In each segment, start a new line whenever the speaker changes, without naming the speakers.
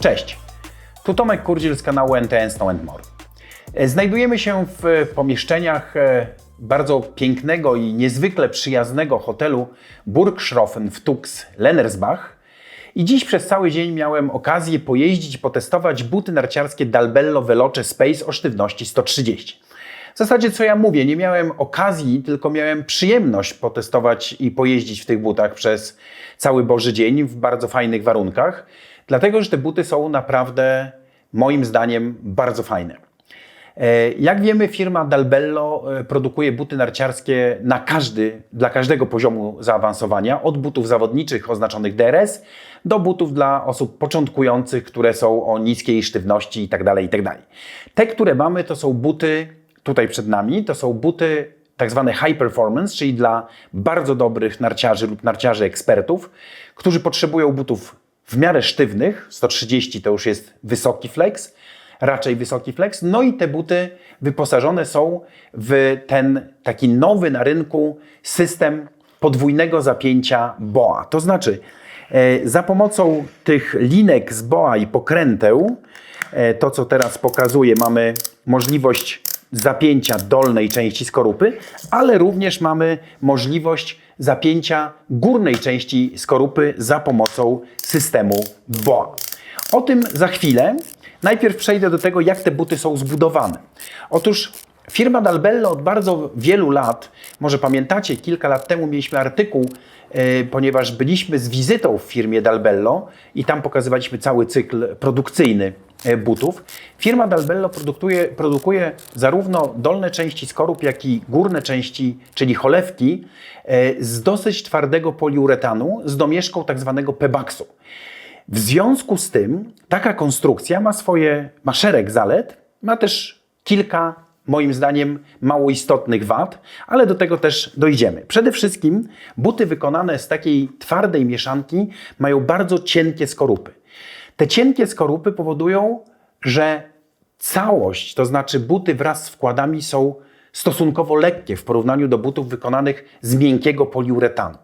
Cześć, tu Tomek Kurdziel z kanału NTN Snow and More. E, Znajdujemy się w pomieszczeniach e, bardzo pięknego i niezwykle przyjaznego hotelu Burgschroffen w Tux Lennersbach. I dziś przez cały dzień miałem okazję pojeździć i potestować buty narciarskie Dalbello Veloce Space o sztywności 130. W zasadzie co ja mówię, nie miałem okazji, tylko miałem przyjemność potestować i pojeździć w tych butach przez cały Boży dzień w bardzo fajnych warunkach, dlatego że te buty są naprawdę moim zdaniem bardzo fajne. E, Jak wiemy, firma Dalbello e, produkuje buty narciarskie na każdy, dla każdego poziomu zaawansowania, od butów zawodniczych oznaczonych DRS do butów dla osób początkujących, które są o niskiej sztywności itd. itd. Te, które mamy, to są buty tutaj przed nami, to są buty tak zwane high performance, czyli dla bardzo dobrych narciarzy lub narciarzy ekspertów, którzy potrzebują butów w miarę sztywnych, 130 to już jest wysoki flex, raczej wysoki flex. No i te buty wyposażone są w ten taki nowy na rynku system podwójnego zapięcia BOA. To znaczy, e, za pomocą tych linek z BOA i pokręteł, e, to co teraz pokazuję, mamy możliwość zapięcia dolnej części skorupy, ale również mamy możliwość zapięcia górnej części skorupy za pomocą systemu BOA. O tym za chwilę. Najpierw przejdę do tego, jak te buty są zbudowane. Otóż firma Dalbello od bardzo wielu lat, może pamiętacie, kilka lat temu mieliśmy artykuł, ponieważ byliśmy z wizytą w firmie Dalbello i tam pokazywaliśmy cały cykl produkcyjny e, butów. Firma Dalbello produkuje, produkuje zarówno dolne części skorup, jak i górne części, czyli cholewki, e, z dosyć twardego poliuretanu z domieszką tak zwanego pebaksu. W związku z tym taka konstrukcja ma swoje, ma szereg zalet, ma też kilka, moim zdaniem, mało istotnych wad, ale do tego też dojdziemy. Przede wszystkim buty wykonane z takiej twardej mieszanki mają bardzo cienkie skorupy. Te cienkie skorupy powodują, że całość, to znaczy buty wraz z wkładami są stosunkowo lekkie w porównaniu do butów wykonanych z miękkiego poliuretanu.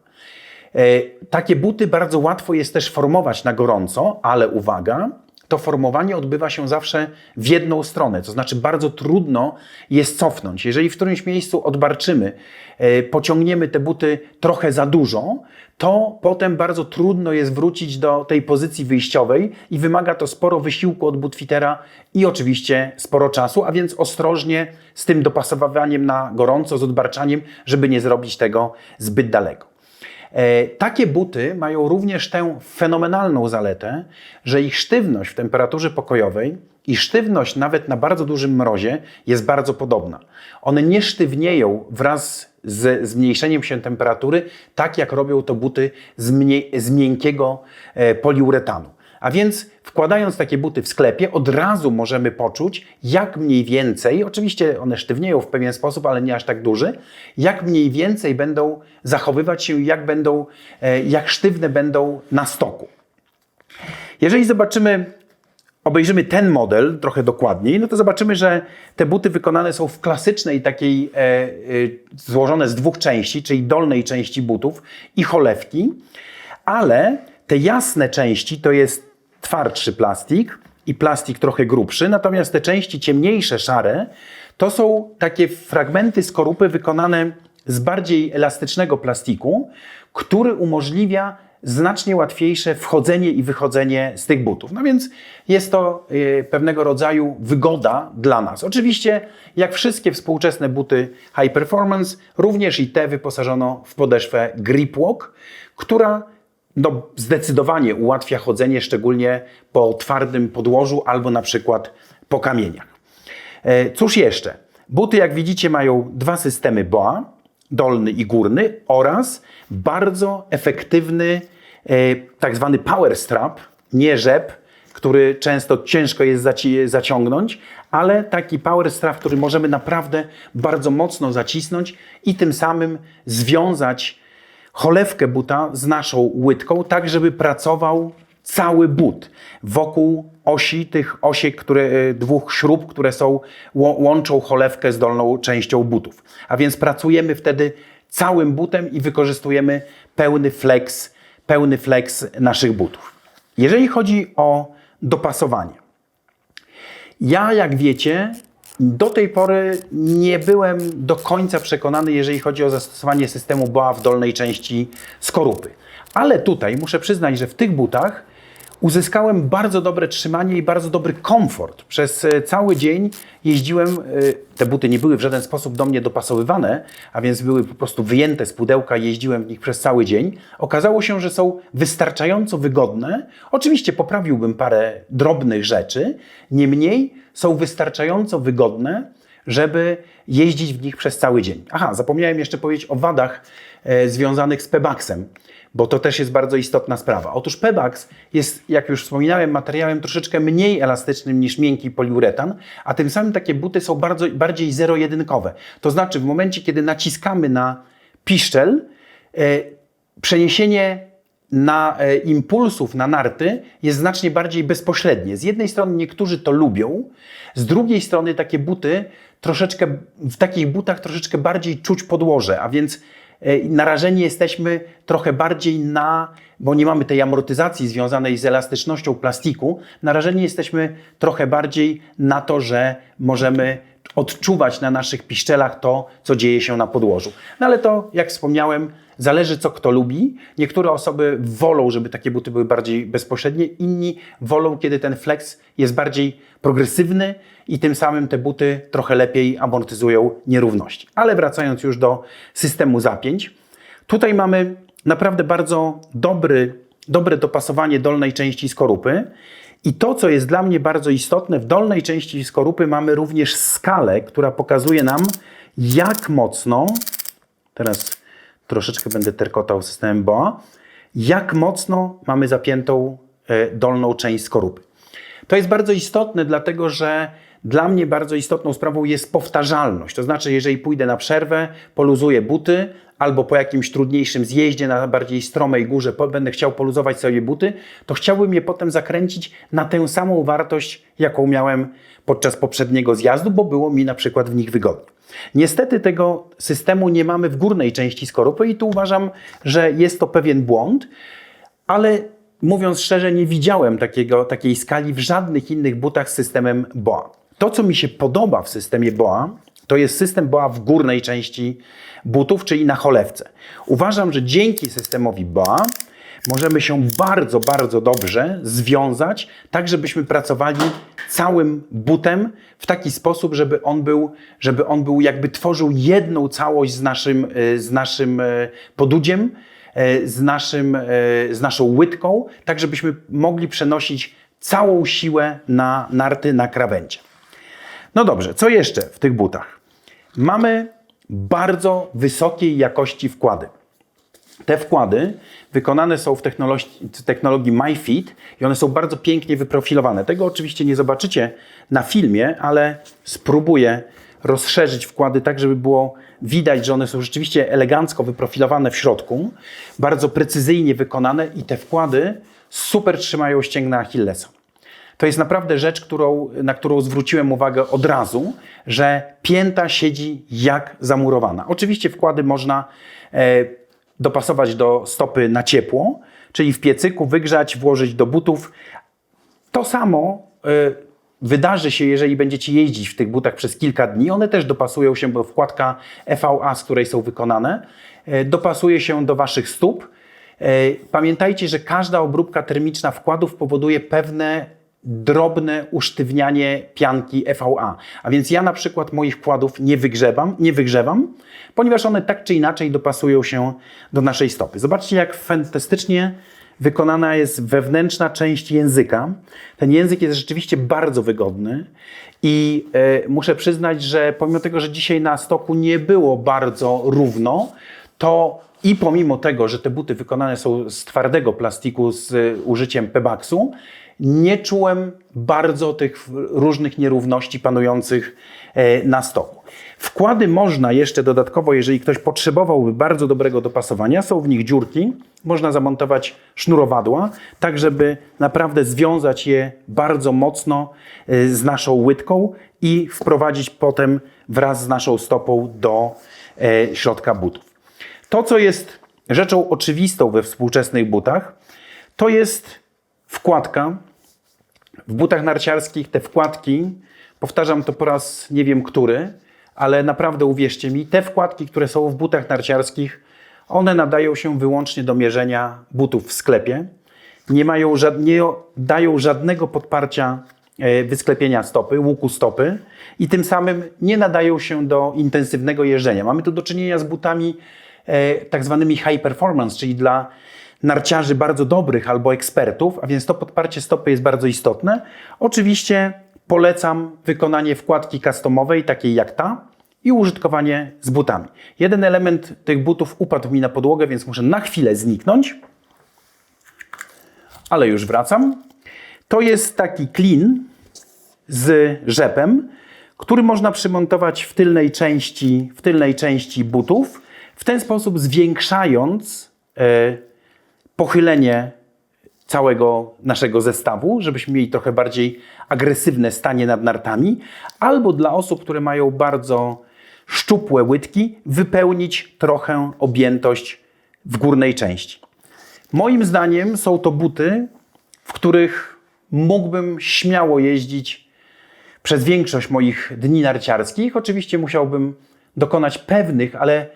E, Takie buty bardzo łatwo jest też formować na gorąco, ale uwaga, to formowanie odbywa się zawsze w jedną stronę, to znaczy bardzo trudno jest cofnąć. Jeżeli w którymś miejscu odbarczymy, e, pociągniemy te buty trochę za dużo, to potem bardzo trudno jest wrócić do tej pozycji wyjściowej i wymaga to sporo wysiłku od butfitera i oczywiście sporo czasu, a więc ostrożnie z tym dopasowywaniem na gorąco, z odbarczaniem, żeby nie zrobić tego zbyt daleko. E, Takie buty mają również tę fenomenalną zaletę, że ich sztywność w temperaturze pokojowej i sztywność nawet na bardzo dużym mrozie jest bardzo podobna. One nie sztywnieją wraz z zmniejszeniem się temperatury, tak jak robią to buty z, mniej, z miękkiego e, poliuretanu. A więc wkładając takie buty w sklepie, od razu możemy poczuć, jak mniej więcej, oczywiście one sztywnieją w pewien sposób, ale nie aż tak duży, jak mniej więcej będą zachowywać się, jak będą, e, jak sztywne będą na stoku. Jeżeli zobaczymy, obejrzymy ten model trochę dokładniej, no to zobaczymy, że te buty wykonane są w klasycznej takiej, e, e, złożone z dwóch części, czyli dolnej części butów i cholewki, ale te jasne części to jest twardszy plastik i plastik trochę grubszy, natomiast te części ciemniejsze, szare, to są takie fragmenty skorupy wykonane z bardziej elastycznego plastiku, który umożliwia znacznie łatwiejsze wchodzenie i wychodzenie z tych butów. No więc jest to y, pewnego rodzaju wygoda dla nas. Oczywiście, jak wszystkie współczesne buty high performance, również i te wyposażono w podeszwę Gripwalk, która no, zdecydowanie ułatwia chodzenie, szczególnie po twardym podłożu albo na przykład po kamieniach. E, Cóż jeszcze? Buty, jak widzicie, mają dwa systemy BOA, dolny i górny, oraz bardzo efektywny e, tak zwany power strap, nie rzep, który często ciężko jest zaci- zaciągnąć, ale taki power strap, który możemy naprawdę bardzo mocno zacisnąć i tym samym związać cholewkę buta z naszą łydką, tak żeby pracował cały but wokół osi, tych osiek, które, e, dwóch śrub, które są, łączą cholewkę z dolną częścią butów. A więc pracujemy wtedy całym butem i wykorzystujemy pełny flex, pełny flex naszych butów. Jeżeli chodzi o dopasowanie. Ja, jak wiecie, do tej pory nie byłem do końca przekonany, jeżeli chodzi o zastosowanie systemu BOA w dolnej części skorupy. Ale tutaj muszę przyznać, że w tych butach uzyskałem bardzo dobre trzymanie i bardzo dobry komfort. Przez e, cały dzień jeździłem, e, te buty nie były w żaden sposób do mnie dopasowywane, a więc były po prostu wyjęte z pudełka, jeździłem w nich przez cały dzień. Okazało się, że są wystarczająco wygodne. Oczywiście poprawiłbym parę drobnych rzeczy, niemniej są wystarczająco wygodne, żeby jeździć w nich przez cały dzień. Aha, zapomniałem jeszcze powiedzieć o wadach e, związanych z Pebaxem, bo to też jest bardzo istotna sprawa. Otóż Pebax jest, jak już wspominałem, materiałem troszeczkę mniej elastycznym niż miękki poliuretan, a tym samym takie buty są bardzo, bardziej zero-jedynkowe. To znaczy w momencie, kiedy naciskamy na piszczel, e, przeniesienie na e, impulsów na narty jest znacznie bardziej bezpośrednie. Z jednej strony niektórzy to lubią, z drugiej strony takie buty troszeczkę, w takich butach troszeczkę bardziej czuć podłoże, a więc e, narażeni jesteśmy trochę bardziej na, bo nie mamy tej amortyzacji związanej z elastycznością plastiku, narażeni jesteśmy trochę bardziej na to, że możemy odczuwać na naszych piszczelach to, co dzieje się na podłożu. No ale to, jak wspomniałem, zależy co kto lubi. Niektóre osoby wolą, żeby takie buty były bardziej bezpośrednie, inni wolą, kiedy ten flex jest bardziej progresywny i tym samym te buty trochę lepiej amortyzują nierówności. Ale wracając już do systemu zapięć, tutaj mamy naprawdę bardzo dobry, dobre dopasowanie dolnej części skorupy. I to, co jest dla mnie bardzo istotne, w dolnej części skorupy mamy również skalę, która pokazuje nam, jak mocno, teraz troszeczkę będę terkotał systemem BOA, jak mocno mamy zapiętą e, dolną część skorupy. To jest bardzo istotne, dlatego że dla mnie bardzo istotną sprawą jest powtarzalność. To znaczy, jeżeli pójdę na przerwę, poluzuję buty, albo po jakimś trudniejszym zjeździe na bardziej stromej górze będę chciał poluzować sobie buty, to chciałbym je potem zakręcić na tę samą wartość, jaką miałem podczas poprzedniego zjazdu, bo było mi na przykład w nich wygodnie. Niestety tego systemu nie mamy w górnej części skorupy i tu uważam, że jest to pewien błąd, ale mówiąc szczerze, nie widziałem takiego, takiej skali w żadnych innych butach z systemem BOA. To, co mi się podoba w systemie BOA, to jest system BOA w górnej części butów, czyli na cholewce. Uważam, że dzięki systemowi BOA możemy się bardzo, bardzo dobrze związać, tak żebyśmy pracowali całym butem w taki sposób, żeby on był, żeby on był jakby tworzył jedną całość z naszym, y, z naszym y, podudziem, y, z, naszym, z naszą łydką, tak żebyśmy mogli przenosić całą siłę na narty, na krawędzie. No dobrze, co jeszcze w tych butach? Mamy bardzo wysokiej jakości wkłady. Te wkłady wykonane są w technologii, technologii MyFit i one są bardzo pięknie wyprofilowane. Tego oczywiście nie zobaczycie na filmie, ale spróbuję rozszerzyć wkłady tak, żeby było widać, że one są rzeczywiście elegancko wyprofilowane w środku, bardzo precyzyjnie wykonane i te wkłady super trzymają ścięgna Achillesa. To jest naprawdę rzecz, którą, na którą zwróciłem uwagę od razu, że pięta siedzi jak zamurowana. Oczywiście wkłady można e, dopasować do stopy na ciepło, czyli w piecyku wygrzać, włożyć do butów. To samo e, wydarzy się, jeżeli będziecie jeździć w tych butach przez kilka dni. One też dopasują się, bo wkładka EVA, z której są wykonane, e, dopasuje się do Waszych stóp. E, pamiętajcie, że każda obróbka termiczna wkładów powoduje pewne drobne usztywnianie pianki EVA. A więc ja na przykład moich wkładów nie wygrzewam, nie wygrzewam, ponieważ one tak czy inaczej dopasują się do naszej stopy. Zobaczcie, jak fantastycznie wykonana jest wewnętrzna część języka. Ten język jest rzeczywiście bardzo wygodny i y, muszę przyznać, że pomimo tego, że dzisiaj na stoku nie było bardzo równo, to i pomimo tego, że te buty wykonane są z twardego plastiku z użyciem Pebaxu, nie czułem bardzo tych różnych nierówności panujących e, na stoku. Wkłady można jeszcze dodatkowo, jeżeli ktoś potrzebowałby bardzo dobrego dopasowania, są w nich dziurki, można zamontować sznurowadła, tak żeby naprawdę związać je bardzo mocno e, z naszą łydką i wprowadzić potem wraz z naszą stopą do e, środka butów. To, co jest rzeczą oczywistą we współczesnych butach, to jest wkładka W butach narciarskich te wkładki, powtarzam to po raz nie wiem który, ale naprawdę uwierzcie mi, te wkładki, które są w butach narciarskich, one nadają się wyłącznie do mierzenia butów w sklepie. Nie, mają nie dają żadnego podparcia e, wysklepienia stopy, łuku stopy i tym samym nie nadają się do intensywnego jeżdżenia. Mamy tu do czynienia z butami tak zwanymi high performance, czyli dla narciarzy bardzo dobrych albo ekspertów, a więc to podparcie stopy jest bardzo istotne. Oczywiście polecam wykonanie wkładki customowej, takiej jak ta, i użytkowanie z butami. Jeden element tych butów upadł mi na podłogę, więc muszę na chwilę zniknąć. Ale już wracam. To jest taki klin z rzepem, który można przymontować w tylnej części, w tylnej części butów, w ten sposób zwiększając e, pochylenie całego naszego zestawu, żebyśmy mieli trochę bardziej agresywne stanie nad nartami, albo dla osób, które mają bardzo szczupłe łydki, wypełnić trochę objętość w górnej części. Moim zdaniem są to buty, w których mógłbym śmiało jeździć przez większość moich dni narciarskich. Oczywiście musiałbym dokonać pewnych, ale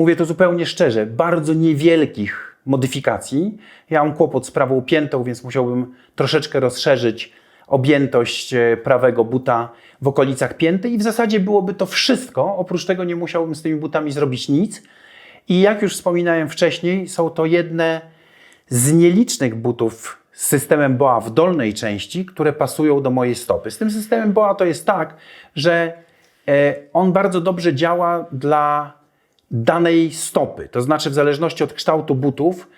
mówię to zupełnie szczerze, bardzo niewielkich modyfikacji. Ja mam kłopot z prawą piętą, więc musiałbym troszeczkę rozszerzyć objętość e, prawego buta w okolicach pięty i w zasadzie byłoby to wszystko. Oprócz tego nie musiałbym z tymi butami zrobić nic. I jak już wspominałem wcześniej, są to jedne z nielicznych butów z systemem BOA w dolnej części, które pasują do mojej stopy. Z tym systemem BOA to jest tak, że e, on bardzo dobrze działa dla danej stopy. To znaczy, w zależności od kształtu butów,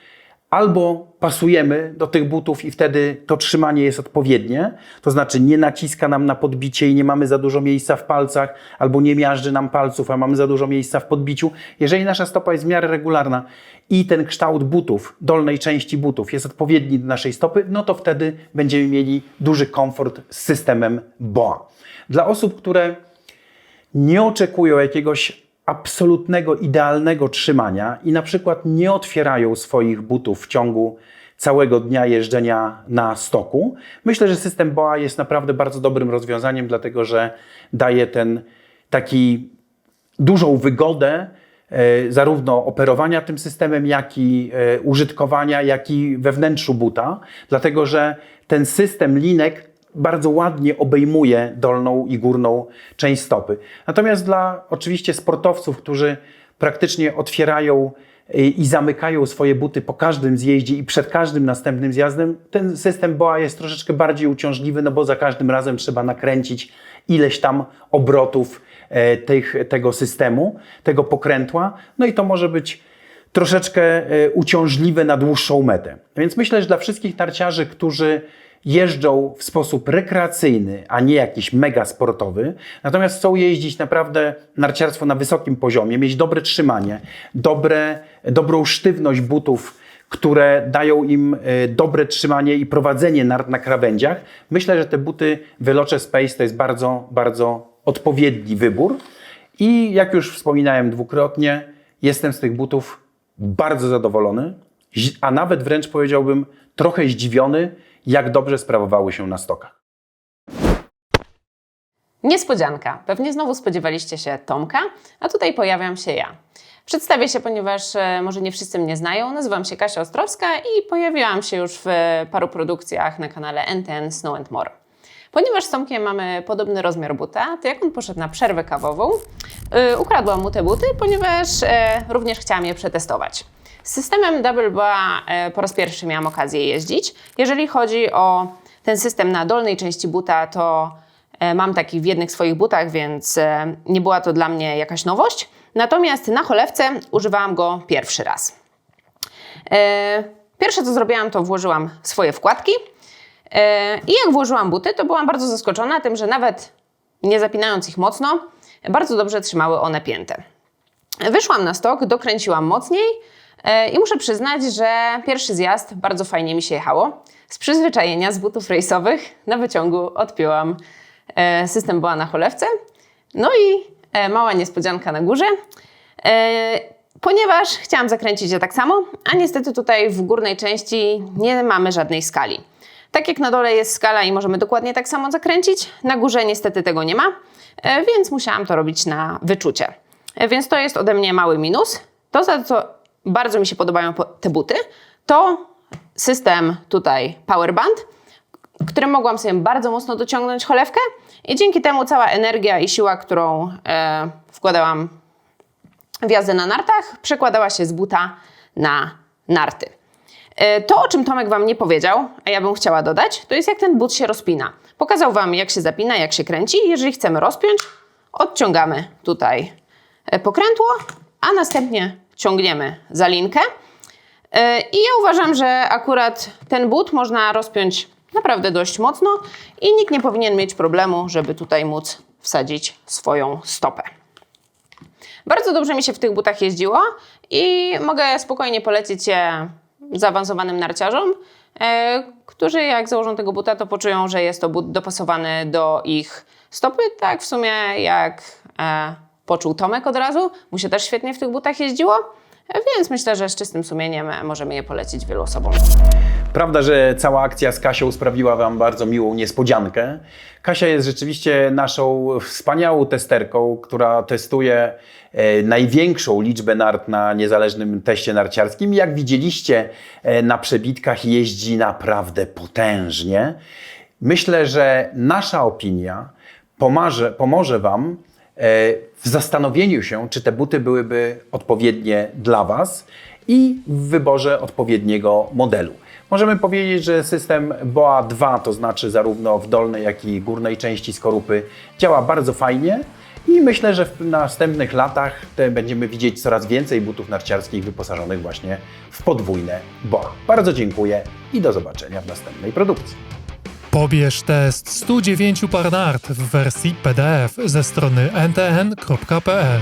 albo pasujemy do tych butów i wtedy to trzymanie jest odpowiednie, to znaczy nie naciska nam na podbicie i nie mamy za dużo miejsca w palcach, albo nie miażdży nam palców, a mamy za dużo miejsca w podbiciu. Jeżeli nasza stopa jest w miarę regularna i ten kształt butów, dolnej części butów jest odpowiedni do naszej stopy, no to wtedy będziemy mieli duży komfort z systemem BOA. Dla osób, które nie oczekują jakiegoś absolutnego, idealnego trzymania i na przykład nie otwierają swoich butów w ciągu całego dnia jeżdżenia na stoku. Myślę, że system BOA jest naprawdę bardzo dobrym rozwiązaniem, dlatego że daje ten taki dużą wygodę e, zarówno operowania tym systemem, jak i e, użytkowania, jak i we wnętrzu buta, dlatego że ten system linek bardzo ładnie obejmuje dolną i górną część stopy. Natomiast dla oczywiście sportowców, którzy praktycznie otwierają y, i zamykają swoje buty po każdym zjeździe i przed każdym następnym zjazdem, ten system BOA jest troszeczkę bardziej uciążliwy, no bo za każdym razem trzeba nakręcić ileś tam obrotów e, tych, tego systemu, tego pokrętła, no i to może być troszeczkę e, uciążliwe na dłuższą metę. Więc myślę, że dla wszystkich narciarzy, którzy jeżdżą w sposób rekreacyjny, a nie jakiś mega sportowy, natomiast chcą jeździć naprawdę narciarstwo na wysokim poziomie, mieć dobre trzymanie, dobre, dobrą sztywność butów, które dają im e, dobre trzymanie i prowadzenie nart na krawędziach. Myślę, że te buty Veloce Space to jest bardzo, bardzo odpowiedni wybór. I jak już wspominałem dwukrotnie, jestem z tych butów bardzo zadowolony, a nawet wręcz powiedziałbym trochę zdziwiony, jak dobrze sprawowały się na stokach.
Niespodzianka. Pewnie znowu spodziewaliście się Tomka, a tutaj pojawiam się ja. Przedstawię się, ponieważ e, może nie wszyscy mnie znają. Nazywam się Kasia Ostrowska i pojawiłam się już w paru produkcjach na kanale NTN Snow and More. Ponieważ z Tomkiem mamy podobny rozmiar buta, to jak on poszedł na przerwę kawową, yy, ukradłam mu te buty, ponieważ e, również chciałam je przetestować. Z systemem Double BA e, po raz pierwszy miałam okazję jeździć. Jeżeli chodzi o ten system na dolnej części buta, to E, Mam taki w jednych swoich butach, więc e, nie była to dla mnie jakaś nowość. Natomiast na cholewce używałam go pierwszy raz. Pierwsze co zrobiłam, to włożyłam swoje wkładki. I jak włożyłam buty, to byłam bardzo zaskoczona tym, że nawet nie zapinając ich mocno, bardzo dobrze trzymały one piętę. Wyszłam na stok, dokręciłam mocniej i muszę przyznać, że pierwszy zjazd bardzo fajnie mi się jechało. Z przyzwyczajenia z butów rejsowych na wyciągu odpięłam e, system była na cholewce. No i e, mała niespodzianka na górze, e, ponieważ chciałam zakręcić je tak samo, a niestety tutaj w górnej części nie mamy żadnej skali. Tak jak na dole jest skala i możemy dokładnie tak samo zakręcić, na górze niestety tego nie ma, e, więc musiałam to robić na wyczucie. E, Więc to jest ode mnie mały minus. To, za co bardzo mi się podobają po- te buty, to system tutaj Powerband, którym mogłam sobie bardzo mocno dociągnąć cholewkę i dzięki temu cała energia i siła, którą e, wkładałam w jazdę na nartach, przekładała się z buta na narty. E, To, o czym Tomek Wam nie powiedział, a ja bym chciała dodać, to jest jak ten but się rozpina. Pokazał Wam, jak się zapina, jak się kręci. Jeżeli chcemy rozpiąć, odciągamy tutaj e, pokrętło, a następnie ciągniemy za linkę. E, I ja uważam, że akurat ten but można rozpiąć naprawdę dość mocno i nikt nie powinien mieć problemu, żeby tutaj móc wsadzić swoją stopę. Bardzo dobrze mi się w tych butach jeździło i mogę spokojnie polecić je zaawansowanym narciarzom, e, którzy jak założą tego buta, to poczują, że jest to but dopasowany do ich stopy, tak w sumie jak e, poczuł Tomek od razu. Mu się też świetnie w tych butach jeździło, więc myślę, że z czystym sumieniem możemy je polecić wielu osobom.
Prawda, że cała akcja z Kasią sprawiła Wam bardzo miłą niespodziankę. Kasia jest rzeczywiście naszą wspaniałą testerką, która testuje e, największą liczbę nart na niezależnym teście narciarskim. Jak widzieliście e, na przebitkach jeździ naprawdę potężnie. Myślę, że nasza opinia pomoże, pomoże Wam w zastanowieniu się, czy te buty byłyby odpowiednie dla Was i w wyborze odpowiedniego modelu. Możemy powiedzieć, że system BOA 2, to znaczy zarówno w dolnej, jak i górnej części skorupy, działa bardzo fajnie i myślę, że w następnych latach będziemy widzieć coraz więcej butów narciarskich wyposażonych właśnie w podwójne BOA. Bardzo dziękuję i do zobaczenia w następnej produkcji.
Pobierz test 109 par nart w wersji PDF ze strony ntn.pl.